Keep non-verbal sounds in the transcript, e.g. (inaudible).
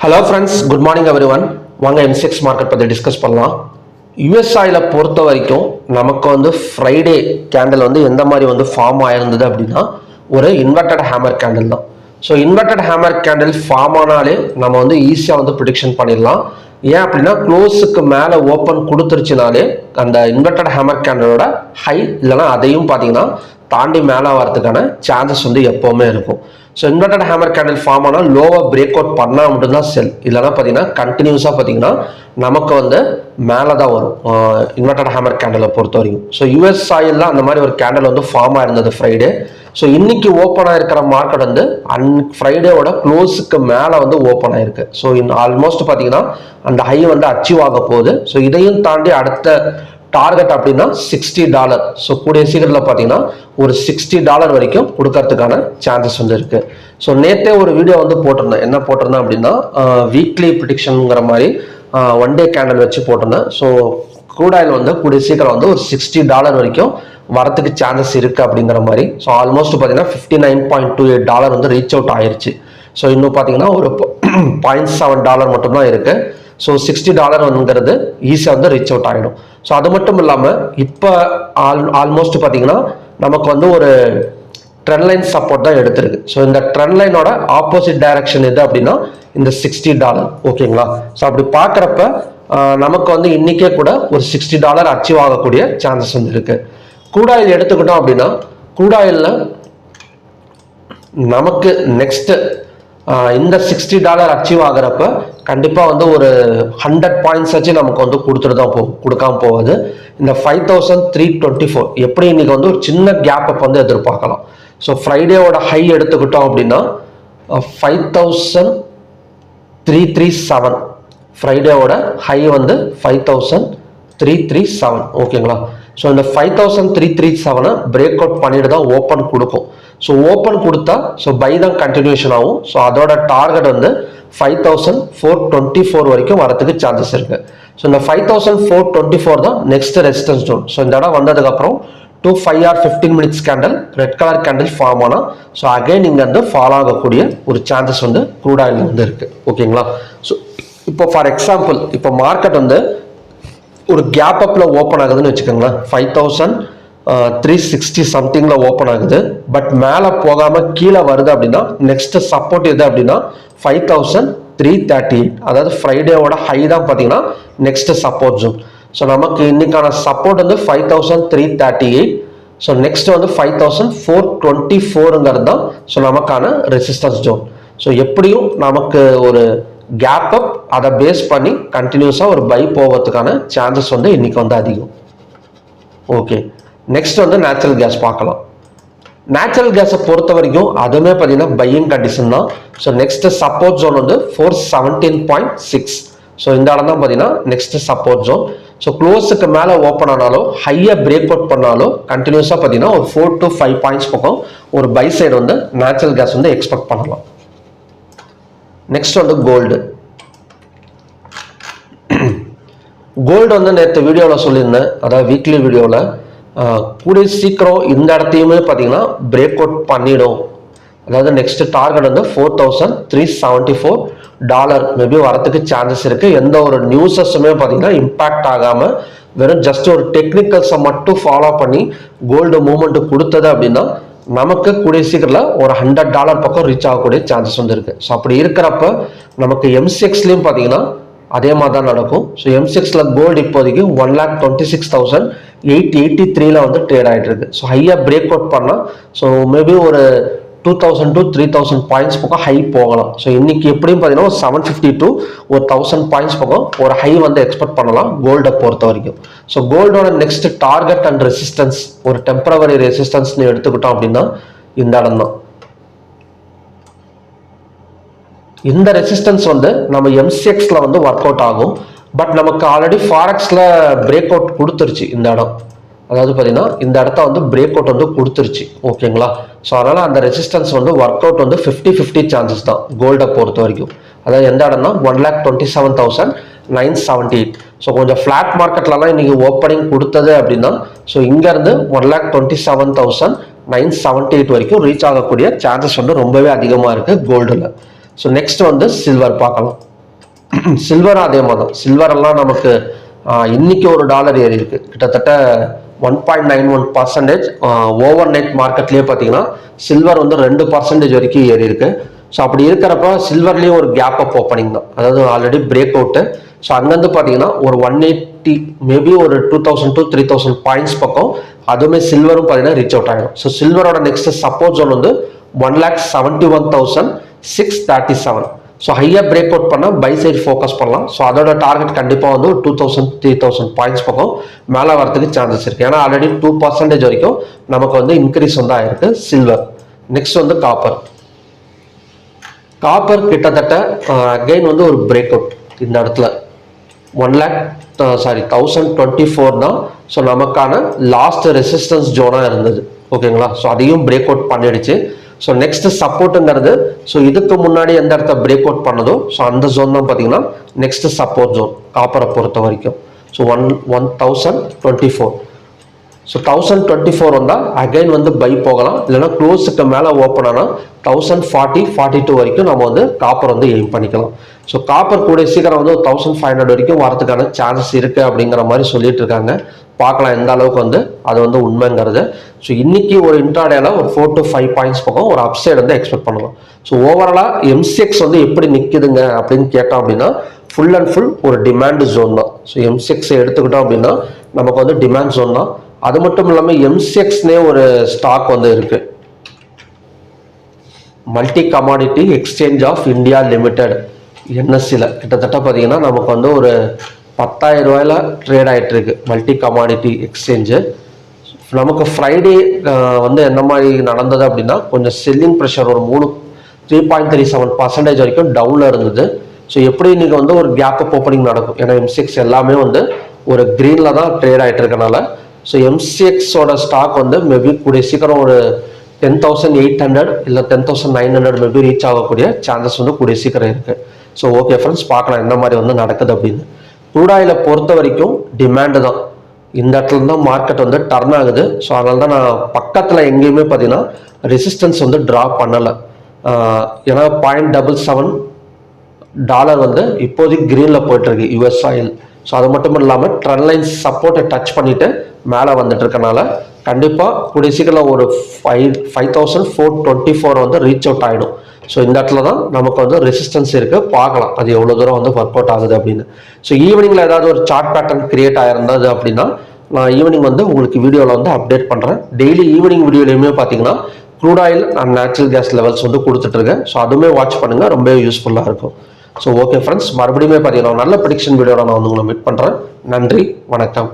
Hello friends good morning everyone வாங்க MCX market பற்றி discuss பண்ணலாம். யூஎஸ்ஐயில் பொறுத்த வரைக்கும் நமக்கு வந்து ஃப்ரைடே கேண்டில் வந்து எந்த மாதிரி வந்து ஃபார்ம் ஆயிருந்தது அப்படின்னா ஒரு இன்வெர்டட் ஹேமர் கேண்டில் தான். So inverted hammer candle form ஆனாலே நம்ம வந்து ஈஸியாக வந்து ப்ரிடிக்ஷன் பண்ணிடலாம். ஏன் அப்படின்னா க்ளோஸுக்கு மேலே ஓப்பன் கொடுத்துருச்சுனாலே அந்த இன்வெர்டட் ஹேமர் கேண்டலோட ஹை இல்லைன்னா அதையும் பார்த்தீங்கன்னா தாண்டி மேலே வரதுக்கான சான்சஸ் வந்து எப்போவுமே இருக்கும். So inverted hammer candle form ஆனால் லோவாக பிரேக் அவுட் பண்ணால் மட்டும்தான் செல் இல்லைன்னா பார்த்தீங்கன்னா கண்டினியூஸாக பார்த்தீங்கன்னா நமக்கு வந்து மேலே தான் வரும் இன்வெர்டட் ஹேமர் கேண்டலை பொறுத்த வரைக்கும் ஸோ யூஎஸ் ஆயிலில் அந்த மாதிரி ஒரு கேண்டில் வந்து ஃபார்ம் ஆயிருந்தது ஃப்ரைடே ஸோ இன்னைக்கு ஓப்பன் ஆயிருக்கிற மார்க்கெட் வந்து அன் ஃப்ரைடேவோட க்ளோஸுக்கு மேலே வந்து ஓப்பன் ஆயிருக்கு. ஸோ இன் ஆல்மோஸ்ட் பார்த்தீங்கன்னா அந்த ஹை வந்து அச்சீவ் ஆக போகுது. ஸோ இதையும் தாண்டி அடுத்த டார்கெட் அப்படின்னா சிக்ஸ்டி டாலர் ஸோ கூடிய சீக்கிரத்தில் பார்த்தீங்கன்னா ஒரு சிக்ஸ்டி டாலர் வரைக்கும் கொடுக்கறதுக்கான சான்சஸ் வந்து இருக்கு. ஸோ நேற்றே ஒரு வீடியோ வந்து போட்டிருந்தேன். என்ன போட்டிருந்தேன் அப்படின்னா வீக்லி ப்ரிடிக்ஷனுங்கிற மாதிரி ஒன் டே கேண்டல் வச்சு போட்டிருந்தேன். ஸோ க்ரூட் ஆயில் வந்து கூடிய சீக்கிரம் வந்து ஒரு சிக்ஸ்டி டாலர் வரைக்கும் வரத்துக்கு சான்சஸ் இருக்கு அப்படிங்கிற மாதிரி. ஸோ ஆல்மோஸ்ட் பார்த்தீங்கன்னா fifty nine point two eight dollar வந்து ரீச் அவுட் ஆயிருச்சு. ஸோ இன்னும் பார்த்தீங்கன்னா ஒரு பாயிண்ட் செவன் டாலர் மட்டும்தான் இருக்கு. ஸோ சிக்ஸ்டி டாலர் வந்துங்கிறது ஈஸியாக வந்து ரீச் அவுட் ஆகிடும் ஸோ அது மட்டும் இல்லாமல் இப்போ ஆல் ஆல்மோஸ்ட் பார்த்தீங்கன்னா நமக்கு வந்து ஒரு ட்ரெண்ட் லைன் சப்போர்ட் தான் எடுத்திருக்கு. ஸோ இந்த ட்ரெண்ட் லைனோட ஆப்போசிட் டைரக்ஷன் எது அப்படின்னா இந்த சிக்ஸ்டி டாலர் ஓகேங்களா ஸோ அப்படி பார்க்குறப்ப நமக்கு வந்து இன்னைக்கே கூட ஒரு சிக்ஸ்டி டாலர் அச்சீவ் ஆகக்கூடிய சான்சஸ் வந்து இருக்குது கூடாயில் எடுத்துக்கிட்டோம் அப்படின்னா கூடாயிலில் நமக்கு நெக்ஸ்ட்டு இந்த சிக்ஸ்டி டாலர் அச்சீவ் ஆகிறப்ப கண்டிப்பாக வந்து ஒரு ஹண்ட்ரட் பாயிண்ட்ஸ் வச்சு நமக்கு வந்து கொடுத்துட்டு தான் போ கொடுக்காம போகாது. இந்த five thousand three twenty four எப்படி இன்னைக்கு வந்து ஒரு சின்ன கேப் அப் வந்து எதிர்பார்க்கலாம். ஸோ ஃப்ரைடேவோட ஹை எடுத்துக்கிட்டோம் அப்படின்னா five thousand three three seven ஃப்ரைடேவோட high வந்து five thousand three three seven ஓகேங்களா ஸோ இந்த ஃபைவ் தௌசண்ட் த்ரீ த்ரீ செவனை பிரேக் அவுட் பண்ணிட்டு தான் ஓப்பன் கொடுக்கும். ஸோ ஓப்பன் கொடுத்தா ஸோ பை தான் கண்டினியூஷன் ஆகும். ஸோ அதோட டார்கெட் வந்து five thousand four twenty four வரைக்கும் வரதுக்கு சான்சஸ் இருக்கு. ஸோ இந்த five thousand four twenty four தான் நெக்ஸ்ட் ரெசிஸ்டன்ஸ் ஜோன் ஸோ இந்த இடம் வந்ததுக்கப்புறம் two five R fifteen minutes candle red colour candle form ஆனால் ஸோ அகைன் இங்கே வந்து ஃபாலோ ஆகக்கூடிய ஒரு சான்சஸ் வந்து க்ரூட் ஆயில் வந்து இருக்கு. ஓகேங்களா ஸோ இப்போ ஃபார் எக்ஸாம்பிள் இப்போ மார்க்கெட் வந்து ஒரு கேப் அப்பில் ஓப்பன் ஆகுதுன்னு வச்சுக்கோங்களேன். ஃபைவ் தௌசண்ட் த்ரீ சிக்ஸ்டி சம்திங்கில் ஓப்பன் ஆகுது. பட் மேலே போகாமல் கீழே வருது அப்படின்னா நெக்ஸ்ட் சப்போர்ட் எது அப்படின்னா five thousand three thirty eight அதாவது ஃப்ரைடேவோட ஹை தான் பார்த்தீங்கன்னா நெக்ஸ்ட் சப்போர்ட் ஜோன் ஸோ நமக்கு இன்னைக்கான சப்போர்ட் வந்து five thousand three thirty eight so next வந்து ஃபைவ் தௌசண்ட் ஃபோர் டுவெண்ட்டி ஃபோருங்கிறது தான் ஸோ நமக்கான ரெசிஸ்டன்ஸ் ஜோன் ஸோ எப்படியும் நமக்கு ஒரு கேப் அப் அதை பேஸ் பண்ணி கண்டினியூஸாக ஒரு பை போகிறதுக்கான சான்சஸ் வந்து இன்னைக்கு வந்து அதிகம். ஓகே நெக்ஸ்ட் வந்து நேச்சுரல் கேஸ் பார்க்கலாம். நேச்சுரல் கேஸை பொறுத்த வரைக்கும் அதுவுமே பார்த்தீங்கன்னா பையிங் கண்டிஷன் தான். ஸோ நெக்ஸ்ட் சப்போர்ட் ஜோன் வந்து four seventeen point six so இந்த இடம் தான் பார்த்தீங்கன்னா நெக்ஸ்ட் சப்போர்ட் ஜோன் ஸோ க்ளோஸுக்கு மேலே ஓப்பன் ஆனாலும் ஹையாக பிரேக் அவுட் பண்ணாலும் கண்டினியூஸாக பார்த்தீங்கன்னா ஒரு ஃபோர் டு ஃபைவ் பாயிண்ட்ஸ் பக்கம் ஒரு பை சைடு வந்து நேச்சுரல் கேஸ் வந்து எக்ஸ்பெக்ட் பண்ணலாம். நெக்ஸ்ட் வந்து கோல்டு கோல்டு வந்து நேற்று வீடியோவில் சொல்லியிருந்தேன். அதாவது வீக்லி வீடியோவில் கூடிய சீக்கிரம் இந்த இடத்தையுமே பார்த்தீங்கன்னா பிரேக் அவுட் பண்ணிடும். அதாவது நெக்ஸ்ட் டார்கெட் வந்து four thousand three seventy four dollar maybe வரத்துக்கு சான்சஸ் இருக்குது எந்த ஒரு நியூஸஸுமே பார்த்தீங்கன்னா இம்பேக்ட் ஆகாமல் வெறும் ஜஸ்ட் ஒரு டெக்னிக்கல்ஸை மட்டும் ஃபாலோ பண்ணி கோல்டு மூமெண்ட் கொடுத்தது அப்படின்னா நமக்கு கூடிய சீக்கிரத்தில் ஒரு ஹண்ட்ரட் டாலர் பக்கம் ரீச் ஆகக்கூடிய சான்சஸ் வந்து இருக்குது ஸோ அப்படி இருக்கிறப்ப நமக்கு எம்சிஎக்ஸ்லேயும் பார்த்தீங்கன்னா அதே மாதிரி தான் நடக்கும் ஸோ எம் சிக்ஸில் கோல்டு இப்போதைக்கு one lakh twenty six thousand eight eighty த்ரீல வந்து ட்ரேட் ஆகிட்டு இருக்கு. ஸோ ஹையாக பிரேக் அவுட் பண்ணால் ஸோ மேபி ஒரு two thousand to three thousand points பக்கம் ஹை போகலாம். ஸோ இன்னைக்கு எப்படியும் பார்த்தீங்கன்னா ஒரு செவன் ஃபிஃப்டி டூ ஒரு தௌசண்ட் பாயிண்ட்ஸ் பக்கம் ஒரு ஹை வந்து எக்ஸ்பெக்ட் பண்ணலாம் கோல்டை பொறுத்த வரைக்கும். ஸோ கோல்டோட நெக்ஸ்ட் டார்கெட் அண்ட் ரெசிஸ்டன்ஸ் ஒரு டெம்பரவரி ரெசிஸ்டன்ஸ்னு எடுத்துக்கிட்டோம் அப்படின்னா இந்த இடம் தான். இந்த ரெசிஸ்டன்ஸ் வந்து நம்ம எம்சிஎக்ஸில் வந்து ஒர்க் அவுட் ஆகும். பட் நமக்கு ஆல்ரெடி ஃபாரெக்ஸில் பிரேக் அவுட் கொடுத்துருச்சு இந்த இடம். அதாவது பார்த்தீங்கன்னா இந்த இடத்த வந்து பிரேக் அவுட் வந்து கொடுத்துருச்சு. ஓகேங்களா ஸோ அதனால் அந்த ரெசிஸ்டன்ஸ் வந்து ஒர்க் அவுட் வந்து ஃபிஃப்டி ஃபிஃப்டி சான்சஸ் தான் கோல்டை பொறுத்த வரைக்கும். அதாவது எந்த இடம்னா one lakh twenty seven thousand nine seventy eight so கொஞ்சம் ஃப்ளாட் மார்க்கெட்லலாம் இன்றைக்கி ஓப்பனிங் கொடுத்தது அப்படின்னா ஸோ இங்கேருந்து one lakh twenty seven thousand nine seventy eight வரைக்கும் ரீச் ஆகக்கூடிய சான்சஸ் வந்து ரொம்பவே அதிகமாக இருக்குது கோல்டில் ஸோ நெக்ஸ்ட் வந்து சில்வர் பார்க்கலாம். (clears throat) சில்வர் அதே மாதிரி தான் சில்வர் எல்லாம் நமக்கு இன்னைக்கு ஒரு டாலர் ஏறி இருக்கு. கிட்டத்தட்ட one point nine one percentage overnight மார்க்கெட்லேயே பார்த்தீங்கன்னா சில்வர் வந்து ரெண்டு பர்சன்டேஜ் வரைக்கும் ஏறி இருக்கு. ஸோ அப்படி இருக்கிறப்ப சில்வர்லேயும் ஒரு கேப் அப் ஓப்பனிங் தான். அதாவது ஆல்ரெடி பிரேக் அவுட்டு ஸோ அங்கேருந்து பார்த்தீங்கன்னா ஒரு ஒன் எயிட்டி மேபி ஒரு two thousand to three thousand points பக்கம் அதுவுமே சில்வரும் பார்த்தீங்கன்னா ரீச் அவுட் ஆகிடும் ஸோ சில்வரோட நெக்ஸ்ட் சப்போர்ட் ஜோன் வந்து one lakh seventy one thousand six thirty seven so ஹையாக பிரேக் அவுட் பண்ணால் பை சைடு ஃபோக்கஸ் பண்ணலாம். ஸோ அதோட டார்கெட் கண்டிப்பாக வந்து ஒரு two thousand three thousand points பக்கம் மேலே வரதுக்கு சான்சஸ் இருக்குது ஏன்னா ஆல்ரெடி டூ பர்சன்டேஜ் வரைக்கும் நமக்கு வந்து இன்க்ரீஸ் வந்து ஆயிருக்கு. சில்வர் நெக்ஸ்ட் வந்து காப்பர் காப்பர் கிட்டத்தட்ட அகெயின் வந்து ஒரு பிரேக் அவுட் இந்த இடத்துல. One lakh sorry thousand twenty four தான். ஸோ நமக்கான லாஸ்ட் ரெசிஸ்டன்ஸ் ஜோனாக இருந்தது. ஓகேங்களா ஸோ அதையும் பிரேக் அவுட் பண்ணிடுச்சு. ஸோ நெக்ஸ்ட் சப்போர்ட்டுங்கிறது ஸோ இதுக்கு முன்னாடி எந்த இடத்த பிரேக் அவுட் பண்ணதோ ஸோ அந்த ஜோன் தான் பார்த்தீங்கன்னா நெக்ஸ்ட் சப்போர்ட் ஜோன் காப்பரை பொறுத்த வரைக்கும். So one one thousand twenty four so thousand twenty four வந்தால் அகைன் வந்து பை போகலாம். இல்லைன்னா க்ளோஸுக்கு மேலே ஓப்பன் ஆனால் தௌசண்ட் ஃபார்ட்டி ஃபார்ட்டி டூ வரைக்கும் நம்ம வந்து காப்பர் வந்து எய்ம் பண்ணிக்கலாம். ஸோ காப்பர் கூட சீக்கிரம் வந்து ஒரு தௌசண்ட் ஃபைவ் ஹண்ட்ரட் வரைக்கும் வரதுக்கான சான்சஸ் இருக்குது அப்படிங்கிற மாதிரி சொல்லிட்டு இருக்காங்க பார்க்கலாம் எந்த அளவுக்கு வந்து அது வந்து உண்மைங்கிறது. ஸோ இன்னைக்கு ஒரு இன்ட்ராடேல ஒரு ஃபோர் டு ஃபைவ் பாயிண்ட்ஸ் பக்கம் ஒரு அப்சைடு வந்து எக்ஸ்பெக்ட் பண்ணலாம். ஸோ ஓவராலாக எம்சிஎக்ஸ் வந்து எப்படி நிற்குதுங்க அப்படின்னு கேட்டோம் அப்படின்னா ஃபுல் அண்ட் ஃபுல் ஒரு டிமாண்ட் ஜோன் தான். ஸோ எம்சிஎக்ஸை எடுத்துக்கிட்டோம் அப்படின்னா நமக்கு வந்து டிமாண்ட் ஜோன் தான். அது மட்டும் இல்லாமல் எம்சிஎக்ஸ்னே ஒரு ஸ்டாக் வந்து இருக்கு. Multi commodity exchange of India limited என்எஸ்சியில் கிட்டத்தட்ட பார்த்தீங்கன்னா நமக்கு வந்து ஒரு பத்தாயிரம் ரூபாயில ட்ரேட் ஆயிட்டு இருக்கு. மல்டி கமாடிட்டி எக்ஸ்சேஞ்சு நமக்கு ஃப்ரைடே வந்து என்ன மாதிரி நடந்தது அப்படின்னா கொஞ்சம் செல்லிங் ப்ரெஷர் ஒரு மூணு three point three seven percentage வரைக்கும் டவுனில் இருந்தது. ஸோ எப்படி இன்னைக்கு வந்து ஒரு கேப் அப் ஓப்பனிங் நடக்கும்? ஏன்னா எம்சிஎக்ஸ் எல்லாமே வந்து ஒரு க்ரீனில் தான் ட்ரேட் ஆகிட்டு இருக்கனால ஸோ எம்சிஎக்ஸோட ஸ்டாக் வந்து மேபி கூடிய சீக்கிரம் ஒரு டென் தௌசண்ட் எயிட் ஹண்ட்ரட் இல்லை ten thousand nine hundred maybe reach ஆகக்கூடிய சான்சஸ் வந்து கூடிய சீக்கிரம் இருக்குது ஸோ ஓகே ஃப்ரெண்ட்ஸ் பார்க்கலாம் என்ன மாதிரி வந்து நடக்குது அப்படின்னு. குரூடாயில பொறுத்த வரைக்கும் டிமாண்டு தான். இந்த இடத்துல தான் மார்க்கெட் வந்து டர்ன் ஆகுது. ஸோ அதனால தான் நான் பக்கத்தில் எங்கேயுமே பார்த்தீங்கன்னா ரெசிஸ்டன்ஸ் வந்து ட்ரா பண்ணலை. ஏன்னா பாயிண்ட் டபுள் செவன் டாலர் வந்து இப்போதைக்கு க்ரீனில் போயிட்டுருக்கு யூஎஸ் ஆயில் ஸோ அது மட்டும் இல்லாமல் ட்ரெண்ட் லைன் சப்போர்ட்டை டச் பண்ணிவிட்டு மேலே வந்துட்டு இருக்கனால கண்டிப்பாக கூடிய சீக்கிரம் ஒரு five five thousand four twenty four வந்து ரீச் அவுட் ஆகிடும் ஸோ இந்த இடத்துல தான் நமக்கு வந்து ரெசிஸ்டன்ஸ் இருக்குது பார்க்கலாம் அது எவ்வளோ தூரம் வந்து ஒர்க் அவுட் ஆகுது அப்படின்னு. ஸோ ஈவினிங்கில் ஏதாவது ஒரு சார்ட் பேட்டர்ன் கிரியேட் ஆகிருந்தது அப்படின்னா நான் ஈவினிங் வந்து உங்களுக்கு வீடியோவில் வந்து அப்டேட் பண்ணுறேன் டெய்லி ஈவினிங் வீடியோலையுமே பார்த்தீங்கன்னா crude oil and natural gas levels வந்து கொடுத்துட்ருக்கேன் ஸோ அதுவுமே வாட்ச் பண்ணுங்கள் ரொம்ப யூஸ்ஃபுல்லாக இருக்கும். ஸோ ஓகே ஃப்ரெண்ட்ஸ் மறுபடியுமே பார்த்தீங்கன்னா நல்ல ப்ரிடிக்ஷன் வீடியோவில் நான் வந்து உங்களை மீட் பண்ணுறேன் நன்றி வணக்கம்.